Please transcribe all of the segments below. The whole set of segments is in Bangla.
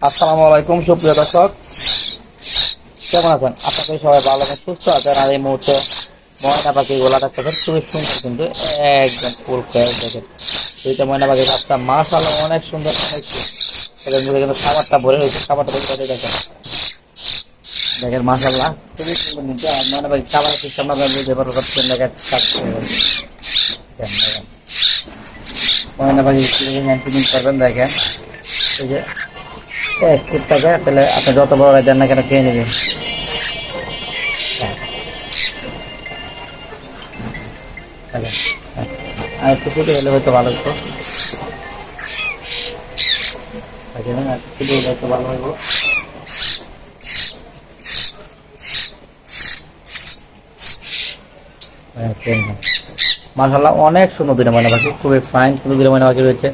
আসসালামু আলাইকুম, সুপ্রিয় দর্শক। কেমন আছেন? আপনাদের সবাই ভালো আছেন, সুস্থ আছেন। আর এই মুহূর্তে ময়না পাখি গোলা দেখতেছেন, খুবই সুন্দর কিন্তু একদম ফুল ফ্রেশ দেখেন। দুইটা ময়না পাখি বাচ্চা মাশাআল্লাহ অনেক সুন্দর। অনেক এদের মধ্যে কিন্তু খাবারটা ভরে রয়েছে, খাবারটা ভরে দেখেন। দেখেন, মাশাআল্লাহ, খুবই সুন্দর কিন্তু। আর ময়না পাখি খাবার সিস্টেম আপনারা বুঝতে পারবেন করছেন দেখেন দেখেন। ময়না পাখি করবেন, দেখেন। এই যে এক ফুট টাকা তাহলে আপনি যত বড় দেন না কেন খেয়ে নেবেন। হ্যাঁ। আর একটু ছোটো হলে হয়তো ভালো হতো আর একটু ছোটো হয়তো অনেক সুন্দর ময়না পাখি খুবই ফাইন সুন্দর দুটো ময়না পাখি রয়েছে।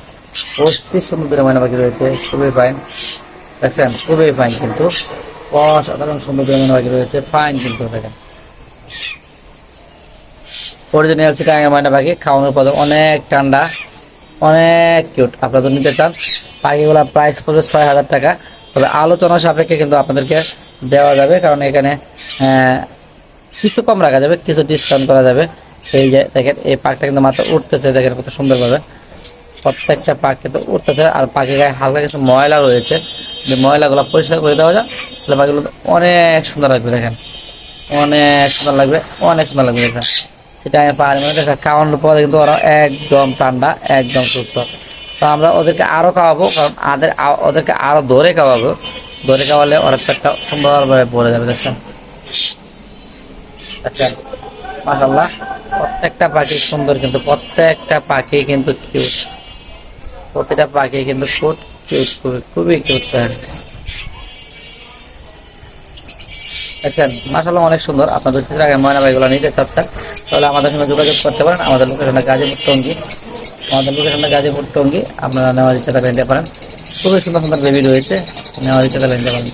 অস্থির সুন্দর ময়না পাখি রয়েছে। খুবই ফাইন দেখছেন খুবই ফাইন কিন্তু। অসাধারণ সুন্দর ময়না পাখি রয়েছে ফাইন কিন্তু দেখেন। অরিজিনাল চিটাঙ্গা ময়না পাখি, খাওয়ানোর পর অনেক ঠান্ডা, অনেক কিউট আপনারা যদি নিতে চান, পাখিগুলো প্রাইস করবে ছয় হাজার টাকা। তবে আলোচনা সাপেক্ষে কিন্তু আপনাদেরকে দেওয়া যাবে, কারণ এখানে কিছু কম রাখা যাবে, কিছু ডিসকাউন্ট করা যাবে। এই যে দেখেন, এই পাকটা কিন্তু মাত্র উঠতেছে, দেখেন কত সুন্দরভাবে। প্রত্যেকটা পাক তো উঠতেছে আর পাখি গায়ে হালকা কিছু ময়লা রয়েছে। যে ময়লাগুলো পরিষ্কার করে দেওয়া যায়, তাহলে পাখিগুলো অনেক সুন্দর লাগবে দেখেন। অনেক সুন্দর লাগবে, অনেক সুন্দর লাগবে দেখেন। সেটা আমি পাহাড়ি মানে দেখা খাওয়ানোর পরে কিন্তু ওরা একদম ঠান্ডা, একদম সুস্থ। তো আমরা ওদেরকে আরও খাওয়াবো, কারণ আদের ওদেরকে আরও ধরে খাওয়াবো। ধরে খাওয়ালে ওরা পেটটা সুন্দরভাবে পড়ে যাবে দেখছেন দেখছেন মাসাল্লাহ প্রত্যেকটা পাখি সুন্দর, কিন্তু প্রত্যেকটা পাখি কিন্তু কিউট প্রতিটা পাখি কিন্তু খুব কিউট খুবই খুবই কিউট আচ্ছা মাসাল্লাহ অনেক সুন্দর। আপনাদের যদি আগে ময়না বাইগুলো নিতে চাচ্ছেন, তাহলে আমাদের সঙ্গে যোগাযোগ করতে পারেন। আমাদের লোকেশনটা গাজীপুর টঙ্গি। আমাদের লোকেশনটা গাজীপুর টঙ্গি। আপনারা নেওয়ার ইচ্ছা থাকলে নিতে পারেন। খুবই সুন্দর সুন্দর বেবি রয়েছে। নেওয়ার ইচ্ছা থাকলে নিতে পারেন।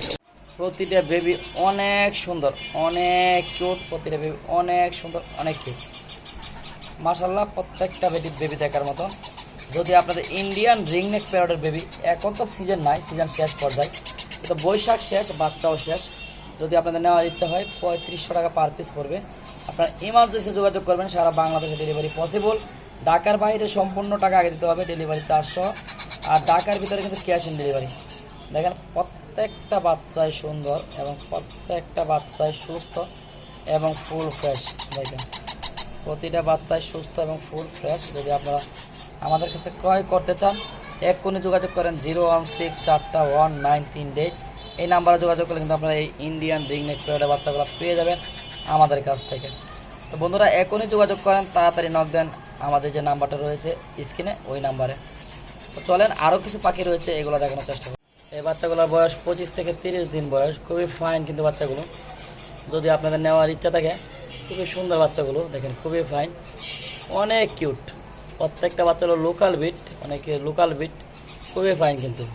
প্রতিটা বেবি অনেক সুন্দর, অনেক কিউট প্রতিটা বেবি অনেক সুন্দর, অনেক কিউট মাশাল্লাহ প্রত্যেকটা বেবি বেবি দেখার মতো যদি আপনাদের ইন্ডিয়ান রিংনেক প্যারোডের বেবি এখন তো সিজন নাই সিজন শেষ পর্যায়ে। তো বৈশাখ শেষ, বাচ্চাও শেষ। যদি আপনাদের নেওয়ার ইচ্ছা হয়, পঁয়ত্রিশশো টাকা পার পিস পড়বে। আপনারা ইমার্জেন্সি যোগাযোগ করবেন, সারা বাংলাদেশে ডেলিভারি পসিবল ঢাকার বাইরে সম্পূর্ণ টাকা আগে দিতে হবে ডেলিভারি চারশো। আর ঢাকার ভিতরে কিন্তু ক্যাশ অন ডেলিভারি দেখেন, প্রত্যেকটা বাচ্চাই সুন্দর এবং প্রত্যেকটা বাচ্চাই সুস্থ এবং ফুল ফ্রেশ দেখেন, প্রতিটা বাচ্চাই সুস্থ এবং ফুল ফ্রেশ যদি আপনারা আমাদের কাছে ক্রয় করতে চান এক্ষুনি যোগাযোগ করেন জিরো ওয়ান সিক্স চারটা ওয়ান নাইন তিন ডেট এই নাম্বারে যোগাযোগ করলে কিন্তু আপনারা এই ইন্ডিয়ান রিংনেক প্লেয়ারের বাচ্চাগুলো পেয়ে যাবেন আমাদের কাছ থেকে। তো বন্ধুরা এখনই যোগাযোগ করেন, তাড়াতাড়ি নক দেন, আমাদের যে নাম্বারটা রয়েছে স্ক্রিনে ওই নাম্বারে। তো চলেন আরও কিছু পাখি রয়েছে, এগুলো দেখানোর চেষ্টা করি। এই বাচ্চাগুলোর বয়স পঁচিশ থেকে তিরিশ দিন বয়স, খুবই ফাইন কিন্তু বাচ্চাগুলো। যদি আপনাদের নেওয়ার ইচ্ছা থাকে, খুবই সুন্দর বাচ্চাগুলো, দেখেন, খুবই ফাইন অনেক কিউট প্রত্যেকটা বাচ্চা হলো লোকাল বিট অনেকে লোকাল বিট খুবই ফাইন কিন্তু।